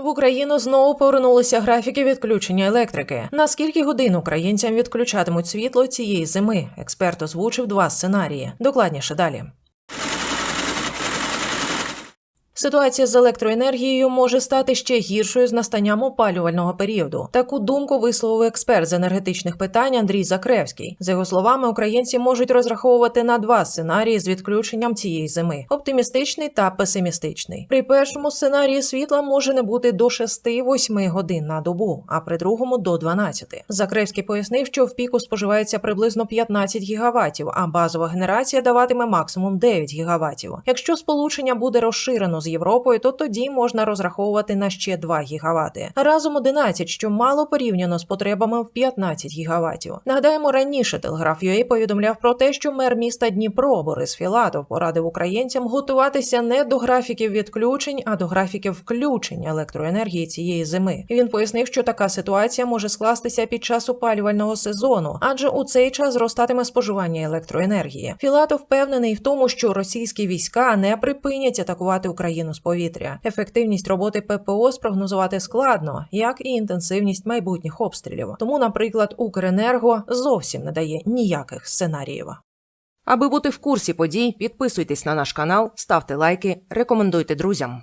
В Україну знову повернулися графіки відключення електрики. На скільки годин українцям відключатимуть світло цієї зими? Експерт озвучив два сценарії. Докладніше далі. Ситуація з електроенергією може стати ще гіршою з настанням опалювального періоду. Таку думку висловив експерт з енергетичних питань Андрій Закревський. За його словами, українці можуть розраховувати на два сценарії з відключенням цієї зими: оптимістичний та песимістичний. При першому сценарії світла може не бути до 6-8 годин на добу, а при другому до 12. Закревський пояснив, що в піку споживається приблизно 15 гігаватів, а базова генерація даватиме максимум 9 гігаватів. Якщо сполучення буде розширено з Європою, то тоді можна розраховувати на ще 2 гігавати. Разом 11, що мало порівняно з потребами в 15 гігаватів. Нагадаємо, раніше телеграф UA повідомляв про те, що мер міста Дніпро Борис Філатов порадив українцям готуватися не до графіків відключень, а до графіків включень електроенергії цієї зими. Він пояснив, що така ситуація може скластися під час опалювального сезону, адже у цей час зростатиме споживання електроенергії. Філатов впевнений в тому, що російські війська не припинять атакувати Україну з повітря. Ефективність роботи ППО спрогнозувати складно, як і інтенсивність майбутніх обстрілів. Тому, наприклад, Укренерго зовсім не дає ніяких сценаріїв. Аби бути в курсі подій, підписуйтесь на наш канал, ставте лайки, рекомендуйте друзям.